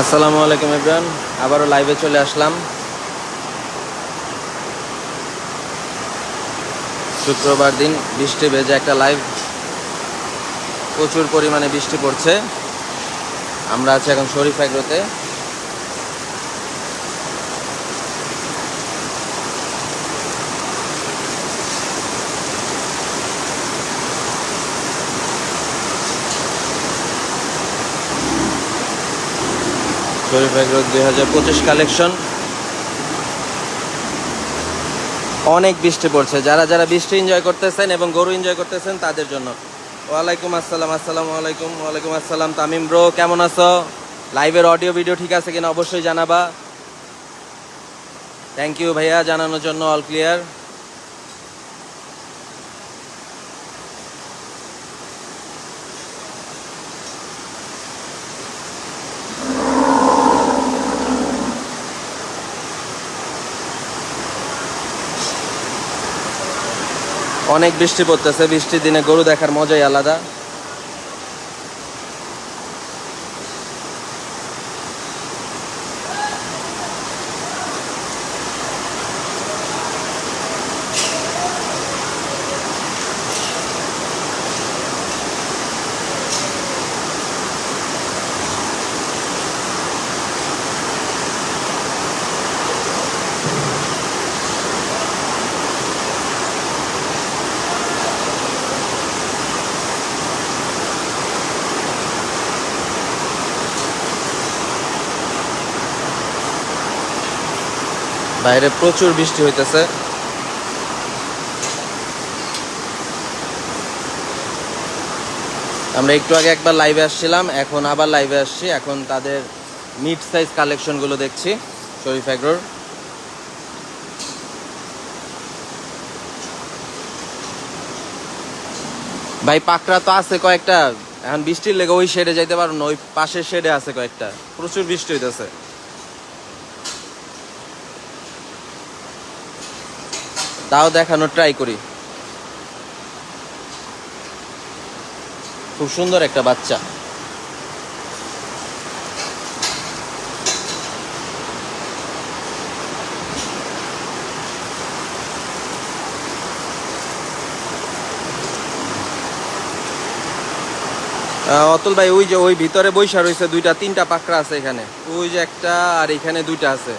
আসসালামু আলাইকুম ইব্রান আবারও লাইভে চলে আসলাম। শুক্রবার দিন বৃষ্টি ভেজে একটা লাইভ প্রচুর পরিমাণে বৃষ্টি পড়ছে। আমরা আছি এখন শরীফ এগ্রোতে। শরীফ দুই হাজার পঁচিশ কালেকশন। অনেক বৃষ্টি পড়ছে। যারা যারা বৃষ্টি এনজয় করতেছেন এবং গরু এনজয় করতেছেন তাদের জন্য। ওয়ালাইকুম আসসালাম, আসসালামু আলাইকুম, ওয়ালাইকুম আসসালাম। তামিম ব্রো কেমন আছো? লাইভের অডিও ভিডিও ঠিক আছে কিনা অবশ্যই জানাবা। থ্যাংক ইউ ভাইয়া, জানানোর জন্য অল ক্লিয়ার অনেক বৃষ্টি পড়তেছে বৃষ্টির দিনে গরু দেখার মজাই আলাদা। বাইরে প্রচুর বৃষ্টি হইতেছে। আমরা একটু আগে একবার লাইভে আসছিলাম, এখন আবার লাইভে আসছি। এখন তাদের মিড সাইজ কালেকশনগুলো দেখছি, শরীফ এগ্রোর। ভাই, পাকড়া তো আছে কয়েকটা। এখন বৃষ্টির লেগে ওই শেডে যাইতে পারো না, ওই পাশের শেডে আছে কয়েকটা। প্রচুর বৃষ্টি হইতেছে। তাও দেখানোর ট্রাই করি। খুব সুন্দর একটা বাচ্চা। অতুল ভাই, ওই যে ওই ভিতরে বৈশা রয়েছে, দুইটা, তিনটা পাকড়া আছে এখানে। ওই যে একটা আর এখানে দুইটা আছে।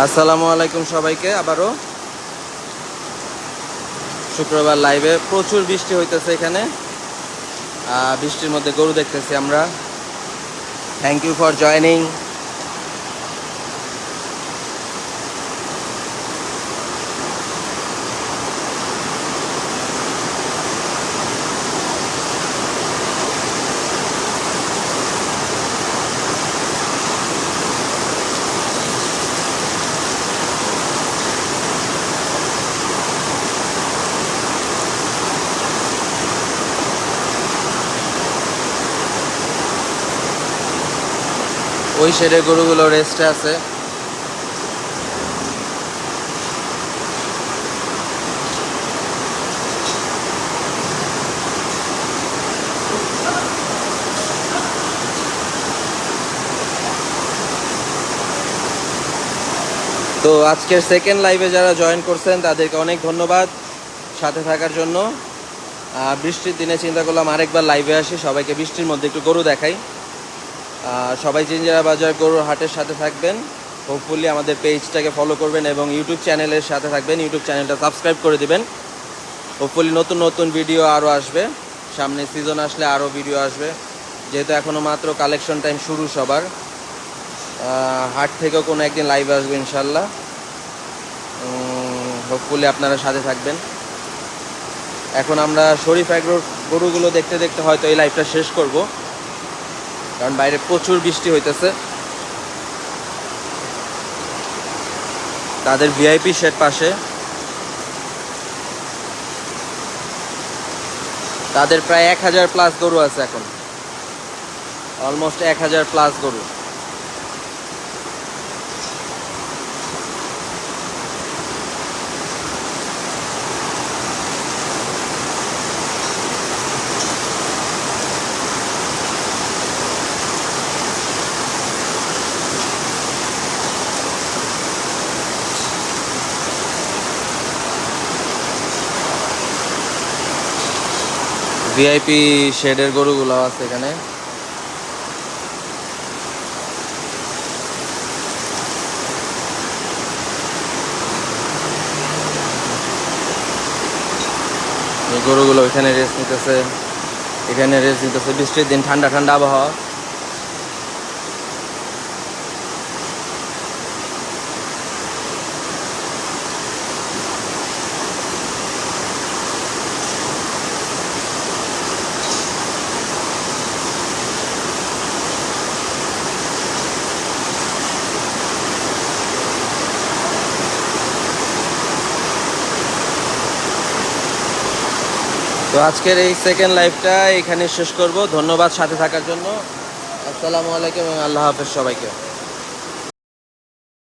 আসসালামু আলাইকুম সবাইকে আবারও। শুক্রবার লাইভে প্রচুর বৃষ্টি হইতেছে এখানে। বৃষ্টির মধ্যে গরু দেখতেছি আমরা। থ্যাংক ইউ ফর জয়নিং ওই শেডের গরুগুলো রেস্টে আছে। তো আজকের সেকেন্ড লাইভে যারা জয়েন করছেন, তাদেরকে অনেক ধন্যবাদ সাথে থাকার জন্য। বৃষ্টির দিনে চিন্তা করলাম আরেকবার লাইভে আসি, সবাইকে বৃষ্টির মধ্যে একটু গরু দেখাই। সবাই জিঞ্জারা বাজার গরুর হাটের সাথে থাকবেন হোপফুলি আমাদের পেজটাকে ফলো করবেন এবং ইউটিউব চ্যানেলের সাথে থাকবেন। ইউটিউব চ্যানেলটা সাবস্ক্রাইব করে দিবেন। হোপফুলি নতুন নতুন ভিডিও আরও আসবে। সামনে সিজন আসলে আরও ভিডিও আসবে। যেহেতু এখনও মাত্র কালেকশন টাইম শুরু সবার। হাট থেকেও কোনো একদিন লাইভ আসবে ইনশাল্লাহ হোপফুলি আপনারা সাথে থাকবেন। এখন আমরা শরীফ অ্যাগ্রোর গরুগুলো দেখতে দেখতে হয়তো এই লাইভটা শেষ করব। কারণ বাইরে প্রচুর বৃষ্টি হইতেছে। তাদের ভিআইপি শেড পাশে। তাদের প্রায় এক হাজার প্লাস গরু আছে এখন। অলমোস্ট এক হাজার প্লাস গরু। ভিআইপি শেডের গরুগুলো আছে এখানে। গরুগুলো এখানে রেস্ট নিতেছে। এখানে রেস্ট নিতেছে। বৃষ্টির দিন ঠান্ডা ঠান্ডা আবহাওয়া। তো আজকের এই সেকেন্ড লাইভটা এখানে শেষ করব। ধন্যবাদ সাথে থাকার জন্য। আসসালামু আলাইকুম এবং আল্লাহ হাফেজ সবাইকে।